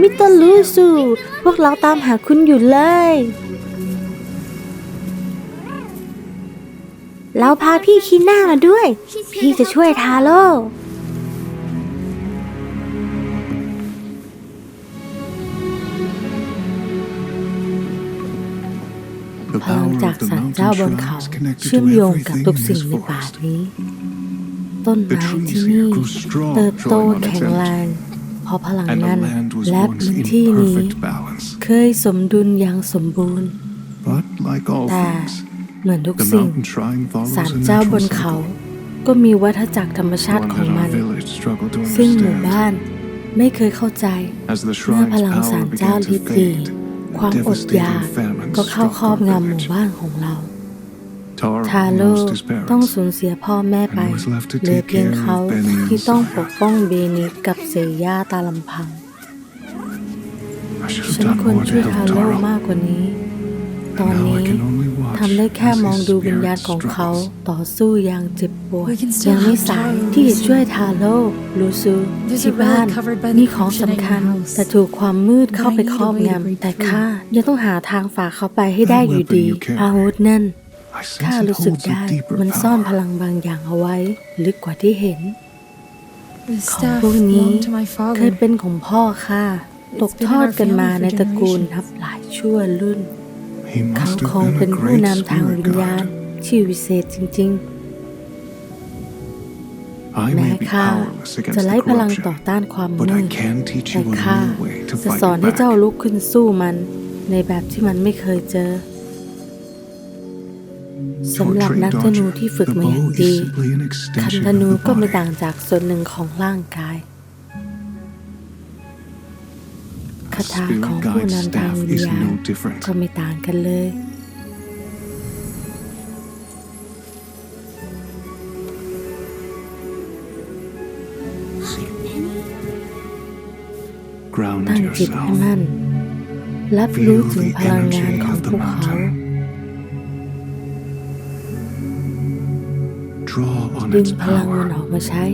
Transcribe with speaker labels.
Speaker 1: มิสเตอร์ลูซู พวกเราตามหาคุณอยู่เลย เราพาพี่คีน่ามาด้วย พี่จะช่วยทาโร่พลังจากสันเจ้าบนเขาเชื่อมโยงกับทุกสิ่งในป่านี้ ต้นไม้ที่นี่เติบโตแข็งแรง เพราะพลัง
Speaker 2: And the
Speaker 1: นั้น
Speaker 2: land was
Speaker 1: และ
Speaker 2: once
Speaker 1: พื้น
Speaker 2: in
Speaker 1: ที่นี้
Speaker 2: perfect balance.
Speaker 1: เคยสมดุลอย่างสมบูรณ์
Speaker 2: But like all
Speaker 1: แต่
Speaker 2: things,
Speaker 1: เหมือนทุก
Speaker 2: the
Speaker 1: สิ่ง
Speaker 2: mountain shrine
Speaker 1: ศาล
Speaker 2: follows a
Speaker 1: เจ้าบน
Speaker 2: natural
Speaker 1: เขา
Speaker 2: cycle.
Speaker 1: ก็มีวัฏจักรธรรมชาติ
Speaker 2: One
Speaker 1: ของ
Speaker 2: that
Speaker 1: มั
Speaker 2: our
Speaker 1: น
Speaker 2: village struggled to
Speaker 1: ซึ่งหมู่
Speaker 2: understand.
Speaker 1: บ้านไม่เคยเข้าใจ
Speaker 2: As the
Speaker 1: เมื่อ
Speaker 2: shrine's
Speaker 1: พลังศา
Speaker 2: power
Speaker 1: ลเจ้า
Speaker 2: began
Speaker 1: ลิ
Speaker 2: to
Speaker 1: บหลี
Speaker 2: fade,
Speaker 1: ความอดอยาก
Speaker 2: devastating famine
Speaker 1: ก็เข้า
Speaker 2: struck
Speaker 1: ครอบ
Speaker 2: our
Speaker 1: งำหมู่
Speaker 2: village.
Speaker 1: บ้านของเรา
Speaker 2: Taro
Speaker 1: ทาโร่
Speaker 2: lost his
Speaker 1: ต้อง
Speaker 2: parents.
Speaker 1: สูญเสียพ่อแม่ไป
Speaker 2: and was left to
Speaker 1: เหลือ
Speaker 2: take
Speaker 1: เพียง
Speaker 2: care of
Speaker 1: เขา
Speaker 2: Benny and
Speaker 1: ที่ต้อง
Speaker 2: Sire.
Speaker 1: ปกป้องเบนิกกับเซย่าตาลำพัง
Speaker 2: I should
Speaker 1: ฉั
Speaker 2: have
Speaker 1: น
Speaker 2: done
Speaker 1: ควร
Speaker 2: more to
Speaker 1: ช่วย
Speaker 2: help
Speaker 1: ทาโร่
Speaker 2: Taro.
Speaker 1: มากกว่านี้ ตอน
Speaker 2: And now I
Speaker 1: นี้
Speaker 2: can only watch
Speaker 1: ทำได้แค่
Speaker 2: as
Speaker 1: มอง
Speaker 2: his
Speaker 1: ดูวิญญาณ
Speaker 2: spirit
Speaker 1: ของเขา
Speaker 2: struggles.
Speaker 1: ต่อสู้อย่างเจ็บปวด
Speaker 3: We can still
Speaker 1: ยังไม่
Speaker 3: help
Speaker 1: สาย
Speaker 3: Taro,
Speaker 1: ที่จะ
Speaker 3: Lucy.
Speaker 1: ช่วยทาโร่ลูซู
Speaker 3: There's a
Speaker 1: ที่บ้าน
Speaker 3: relic covered by the
Speaker 1: มีของสำ
Speaker 3: kryptonite
Speaker 1: คัญ
Speaker 3: in the house.
Speaker 1: แต่ถูกความมืดเข้าไป
Speaker 3: But I need
Speaker 1: ครอบ
Speaker 3: a way to
Speaker 1: งำ
Speaker 3: break
Speaker 1: แต่
Speaker 3: through.
Speaker 1: ข้ายังต้องหาทางฝ่าเข้าไปให้ได้อยู่ดี
Speaker 2: That weapon you carry.
Speaker 1: อาวุธนั่น
Speaker 2: I sense
Speaker 1: ข้า
Speaker 2: it
Speaker 1: รู้สึก
Speaker 2: holds a
Speaker 1: ได้
Speaker 2: deeper
Speaker 1: มันซ่อนพ
Speaker 2: power.
Speaker 1: ลังบางอย่างเอาไว้ ลึกกว่าที่เห็น
Speaker 3: The
Speaker 1: ของ
Speaker 3: staff
Speaker 1: พวกนี้
Speaker 3: belonged to my
Speaker 1: เคย
Speaker 3: father.
Speaker 1: เป็นของพ่อข้าตก
Speaker 3: been in
Speaker 1: ทอด
Speaker 3: our
Speaker 1: กันมา
Speaker 3: family for
Speaker 1: ในตระกูล
Speaker 3: generations.
Speaker 1: นับหลายชั่วรุ่น
Speaker 2: He
Speaker 1: เขา
Speaker 2: must
Speaker 1: ค
Speaker 2: have
Speaker 1: ง
Speaker 2: been
Speaker 1: เป็น
Speaker 2: a
Speaker 1: ผู้
Speaker 2: great
Speaker 1: นำทาง
Speaker 2: spirit
Speaker 1: วิญญาณ
Speaker 2: guide.
Speaker 1: ที่วิเศษจริง
Speaker 2: I
Speaker 1: ๆแม้
Speaker 2: may be
Speaker 1: ข้า
Speaker 2: powerless
Speaker 1: จะ
Speaker 2: against
Speaker 1: ไร้
Speaker 2: the
Speaker 1: พลังต่อ
Speaker 2: corruption,
Speaker 1: ต้านความ
Speaker 2: but
Speaker 1: มื
Speaker 2: I
Speaker 1: ด
Speaker 2: can teach
Speaker 1: แต่
Speaker 2: you a
Speaker 1: ข้า
Speaker 2: new way to
Speaker 1: จะ
Speaker 2: fight
Speaker 1: สอน
Speaker 2: it
Speaker 1: ให้เจ้า
Speaker 2: back.
Speaker 1: ลุกขึ้นสู้มัน ในแบบที่มันไม่เคยเจอ สำหรับนักธนูที่ฝึก
Speaker 2: The
Speaker 1: มาอย่าง
Speaker 2: bow
Speaker 1: ดี
Speaker 2: is simply an
Speaker 1: คัน
Speaker 2: extension
Speaker 1: ธ
Speaker 2: of
Speaker 1: นู
Speaker 2: the
Speaker 1: ก็ไม่
Speaker 2: body.
Speaker 1: ต่างจากส่วนหนึ่งของร่างกายคา
Speaker 2: A
Speaker 1: ถา
Speaker 2: spirit
Speaker 1: ของผู้
Speaker 2: guide's
Speaker 1: นำทาง
Speaker 2: staff
Speaker 1: วิญ
Speaker 2: is
Speaker 1: ญาณ
Speaker 2: no different.
Speaker 1: ก็ไม่ต่างกันเลย
Speaker 2: Ground
Speaker 1: ตั้งจิตให้
Speaker 2: yourself.
Speaker 1: มั่นรับรู้ถึงพลังงานของพวกเขา ดึง
Speaker 2: its
Speaker 1: พลังมัน
Speaker 2: power.
Speaker 1: ออกมาใช้